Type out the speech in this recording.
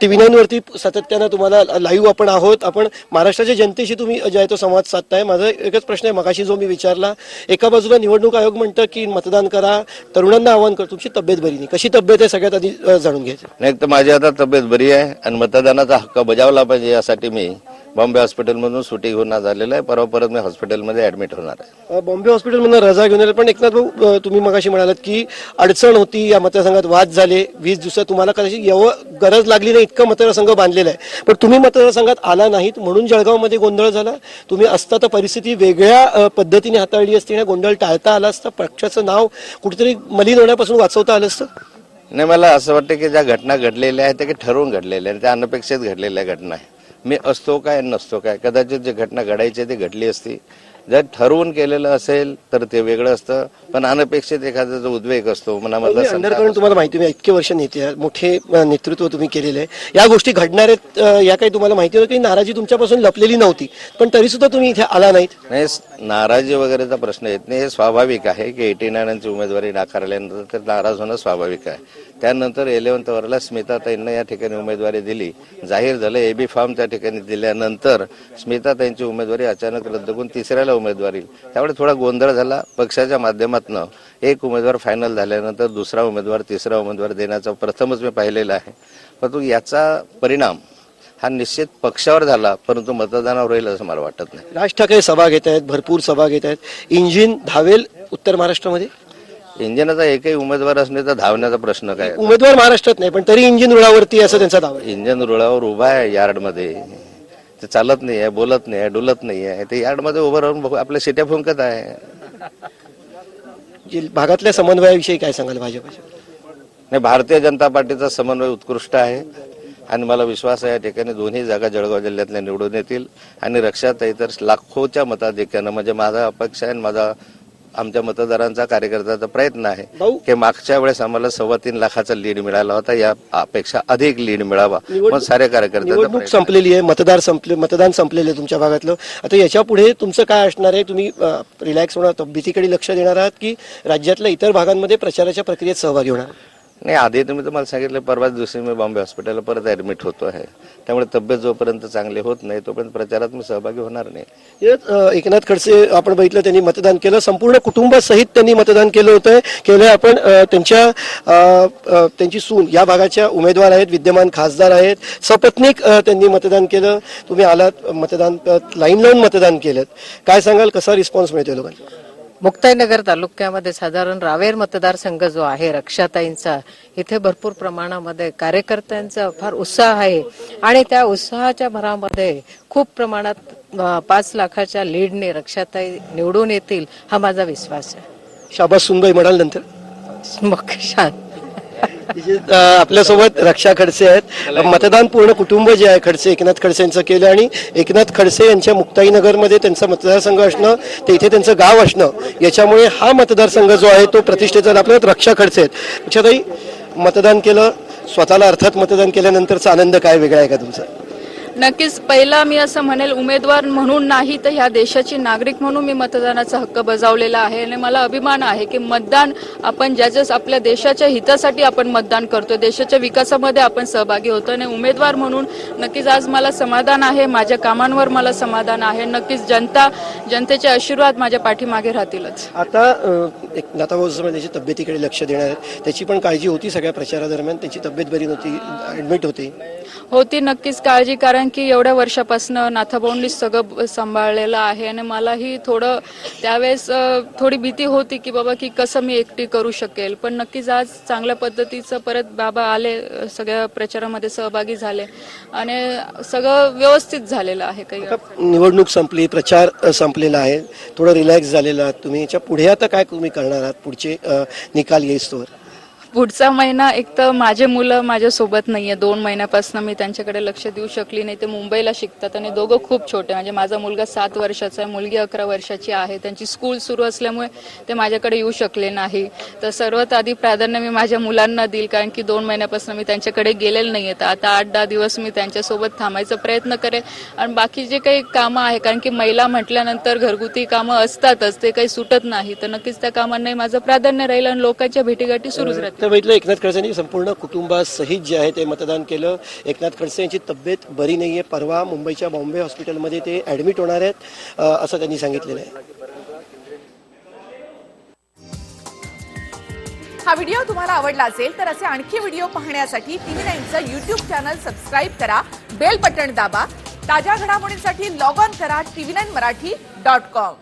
TV सातत्यानं तुम्हाला live आपण आहोत. आपण महाराष्ट्राच्या जनतेशी तुम्ही जे आहे तो संवाद साधताय. माझा एकच प्रश्न आहे. मगाशी जो मी विचारला एका बाजूला निवडणूक आयोग म्हणतं की मतदान करा तरुणांना आवाहन कर. तुमची तब्येत बरी नाही. कशी तब्येत आहे सगळ्यात आधी जाणून घ्यायचं. नाही तर माझी आता तब्येत बरी आहे आणि मतदानाचा हक्क बजावला पाहिजे यासाठी मी बॉम्बे हॉस्पिटलमधून सुटी घेऊन आलेलो आहे. परवा परत मी हॉस्पिटलमध्ये ऍडमिट होणार आहे. बॉम्बे हॉस्पिटलमधून रजा घेऊन आले. पण एकनाथ भाऊ तुम्ही मगाशी म्हणालात की अडचण होती या मतदारसंघात वाद झाले. वीस दिवसात तुम्हाला कदाचित एवढं गरज लागली नाही इतकं मतदारसंघ बांधलेला आहे. पण तुम्ही मतदारसंघात आला नाहीत म्हणून जळगावमध्ये गोंधळ झाला. तुम्ही असता तर परिस्थिती वेगळ्या पद्धतीने हाताळली असती आणि गोंधळ टाळता आला असता. पक्षाचं नाव कुठेतरी मलिन होण्यापासून वाचवता आलं असतं? नाही मला असं वाटतं की ज्या घटना घडलेल्या आहेत त्या ठरवून घडलेल्या आहेत त्या अनपेक्षित घडलेल्या घटना आहे मी असतो काय नसतो काय कदाचित जे घटना घडायची ती घडली असती. जर ठरवून केलेलं असेल तर ते वेगळं असतं. पण अनपेक्षित एखादा जो उद्वेग असतो मनामधला अंडरकरंट तुम्हाला माहिती आहे इतके वर्ष नेते मोठे नेतृत्व तुम्ही केलेलं आहे. या गोष्टी घडणार आहेत या काही तुम्हाला माहिती होतं की नाराजी तुमच्यापासून लपलेली नव्हती. पण तरी सुद्धा तुम्ही इथे आला नाहीत. नाही नाराजी वगैरेचा प्रश्न येत नाही. हे स्वाभाविक आहे की एटी नाईनची उमेदवारी नाकारल्यानंतर ते नाराज होणं स्वाभाविक आहे. त्यानंतर इलेव्हन्थ वरला स्मिताताईंना या ठिकाणी उमेदवारी दिली. जाहीर झालं एबी फॉर्म त्या ठिकाणी दिल्यानंतर स्मिताताईंची उमेदवारी अचानक रद्द करून तिसऱ्याला उमेदवारी. त्यामुळे थोडा गोंधळ झाला. पक्षाच्या माध्यमातून एक उमेदवार फायनल झाल्यानंतर दुसरा उमेदवार तिसरा उमेदवार देण्याचा प्रथमच मी पाहिलेला आहे. परंतु याचा परिणाम हा निश्चित पक्षावर झाला परंतु मतदानावर होईल असं मला वाटत नाही. राज ठाकरे सभा घेत आहेत भरपूर सभा घेत आहेत. इंजिन धावेल उत्तर महाराष्ट्रामध्ये? इंजिनाचा एकही उमेदवार असणे तर धावण्याचा प्रश्न काय? उमेदवार महाराष्ट्रात नाही पण तरी इंजिन रुळावरती असं त्यांचा दावा आहे. इंजिन रुळावर उभा आहे यार्डमध्ये. ते चालत नाही आहे बोलत नाही आहे डुलत नाही आहे. ते यार्डमध्ये उभं राहून बघू आपल्या शिट्या फुंकत आहे. जी भागातल्या समन्वयाविषयी काय सांगाल भाजपच्या नाही भारतीय जनता पार्टीचा समन्वय उत्कृष्ट आहे आणि मला विश्वास आहे या ठिकाणी दोन्ही जागा जळगाव जिल्ह्यातल्या निवडून येतील. आणि रक्षाताई तर लाखोच्या मताधिक्यानं म्हणजे माझा अपेक्षा आहे आणि माझा आमच्या मतदारांचा कार्यकर्त्याचा प्रयत्न आहे की मागच्या वेळेस आम्हाला सव्वा तीन लाखाचा लीड मिळाला होता. या अपेक्षा अधिक लीड मिळावा. मग सारे प्रयत्न संपलेली आहे मतदार संपले मतदान संपलेले आहे तुमच्या भागातलं. आता याच्यापुढे तुमचं काय असणार आहे? तुम्ही रिलॅक्स होणार तब्येतीकडे लक्ष देणार आहात की राज्यातल्या इतर भागांमध्ये प्रचाराच्या प्रक्रियेत सहभागी होणार? नाही आधी तुम्ही तुम्हाला सांगितलं परवाच दिवशी मी बॉम्बे हॉस्पिटलला परत ऍडमिट होतो आहे. त्यामुळे तब्येत जोपर्यंत चांगली होत नाही तोपर्यंत प्रचारात मी सहभागी होणार नाही. यात, अ, एकनाथ खडसे आपण बघितलं त्यांनी मतदान केलं संपूर्ण कुटुंबासहित त्यांनी मतदान केलं होतं. केलंय आपण अ, त्यांच्या अ, अ, त्यांची सून या भागाच्या उमेदवार आहेत विद्यमान खासदार आहेत. सपत्नीक अ, त्यांनी मतदान केलं. तुम्ही आलात मतदान लाईन लावून मतदान केलं. काय सांगाल कसा रिस्पॉन्स मिळतोय लोकांना? मुक्ताईनगर तालुक्यामध्ये साधारण रावेर मतदारसंघ जो आहे रक्षाताईंचा इथे भरपूर प्रमाणामध्ये कार्यकर्त्यांचा फार उत्साह आहे. आणि त्या उत्साहाच्या भरामध्ये खूप प्रमाणात पाच लाखाच्या लीडने रक्षाताई निवडून येतील हा माझा विश्वास आहे. शाबास सुनबाई म्हणाल नंतर. मग शांत. आपल्यासोबत रक्षा खडसे आहेत मतदान पूर्ण कुटुंब जे आहे खडसे एकनाथ खडसे यांचं केलं आणि एकनाथ खडसे यांच्या मुक्ताईनगरमध्ये त्यांचा मतदारसंघ असणं ते इथे त्यांचं गाव असणं याच्यामुळे हा मतदारसंघ जो आहे तो प्रतिष्ठेचा आहे. आपल्याला रक्षा खडसे आहेत मतदान केलं स्वतःला अर्थात मतदान केल्यानंतरचा आनंद काय वेगळा आहे का तुमचा नक्कीच पहिला मी असं म्हणेल उमेदवार म्हणून नाही तर ह्या देशाची नागरिक म्हणून मी मतदानाचा हक्क बजावलेला आहे आणि मला अभिमान आहे की मतदान आपण ज्याच्याच आपल्या देशाच्या हितासाठी आपण मतदान करतो देशाच्या विकासामध्ये आपण सहभागी होतो आणि उमेदवार म्हणून नक्कीच आज मला समाधान आहे माझ्या कामांवर मला समाधान आहे. नक्कीच जनता जनतेचे आशीर्वाद माझ्या पाठीमागे राहतीलच. आता एक म्हणाले, त्याची तब्येतीकडे लक्ष देणार त्याची पण काळजी होती सगळ्या प्रचारादरम्यान त्यांची तब्येत बरी नव्हती ऍडमिट होते. होती नक्कीच काळजी कारण कारण की एवढ्या वर्षापासून नाथाभाऊंनीच सगळं सांभाळलेलं आहे आणि मलाही थोडं त्यावेळेस थोडी भीती होती की बाबा की कसं मी एकटी करू शकेल. पण नक्कीच आज चांगल्या पद्धतीचं परत बाबा आले सगळ्या प्रचारामध्ये सहभागी झाले आणि सगळं व्यवस्थित झालेलं आहे काही निवडणूक संपली प्रचार संपलेला आहे. थोडं रिलॅक्स झालेला आहात तुम्ही. याच्यापुढे आता काय तुम्ही करणार आहात? पुढचे निकाल येईस्तोवर. पुढचा महिना एक तर माझे मुलं माझ्यासोबत नाही आहे दोन महिन्यापासून मी त्यांच्याकडे लक्ष देऊ शकली नाही. ते मुंबईला शिकतात आणि दोघं खूप छोटे म्हणजे माझा मुलगा सात वर्षाचा आहे मुलगी अकरा वर्षाची आहे. त्यांची स्कूल सुरू असल्यामुळे ते माझ्याकडे येऊ शकले नाही. तर सर्वात आधी प्राधान्य मी माझ्या मुलांना देईल कारण की दोन महिन्यापासून मी त्यांच्याकडे गेलेलं नाही आहेत आता आठ दहा दिवस मी त्यांच्यासोबत थांबायचा प्रयत्न करेन. आणि बाकी जे काही कामं आहे कारण की महिला म्हटल्यानंतर घरगुती कामं असतातच ते काही सुटत नाही. तर नक्कीच त्या कामांनाही माझं प्राधान्य राहील आणि लोकांच्या भेटीगाठी सुरूच राहतील. तर बघितलं एकनाथ खडसे यांनी संपूर्ण कुटुंबासहित जे आहे ते मतदान केलं. एकनाथ खडसे यांची तब्येत बरी नाही आहे परवा मुंबईच्या बॉम्बे हॉस्पिटलमध्ये ते ॲडमिट होणार आहेत असं त्यांनी सांगितलेलं आहे. हा व्हिडिओ तुम्हाला आवडला असेल तर असे आणखी व्हिडिओ पाहण्यासाठी टीव्ही नाईनचं युट्यूब चॅनल सबस्क्राईब करा बेल बटण दाबा ताज्या घडामोडींसाठी लॉग ऑन करा TV nine Marathi dot com.